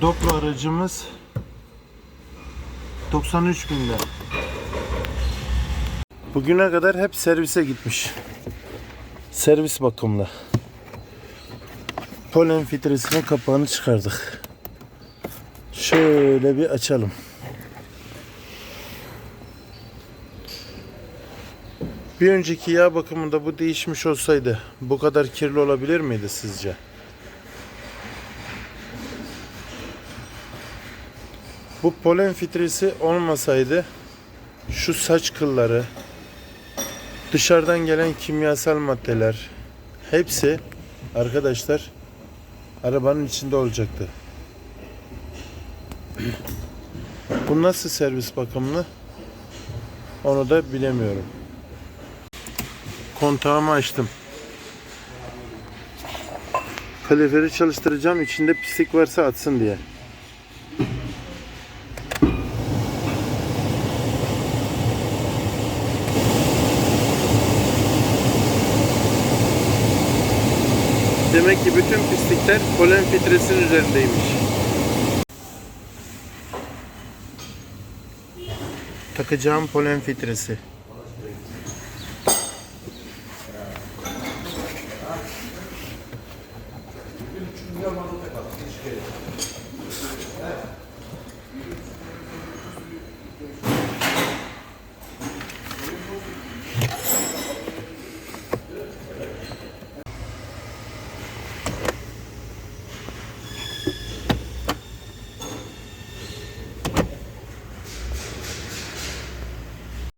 Doplo aracımız 93 binde. Bugüne kadar hep servise gitmiş. Servis bakımlı. Polen filtresinin kapağını çıkardık. Şöyle bir açalım. Bir önceki yağ bakımında bu değişmiş olsaydı bu kadar kirli olabilir miydi sizce? Bu polen filtresi olmasaydı şu saç kılları, dışarıdan gelen kimyasal maddeler hepsi arkadaşlar arabanın içinde olacaktı. Bu nasıl servis bakımlı? Onu da bilemiyorum. Kontağımı açtım. Kaloriferi çalıştıracağım. İçinde pislik varsa atsın diye. Demek ki bütün pislikler polen filtresinin üzerindeymiş. Takacağım polen filtresi.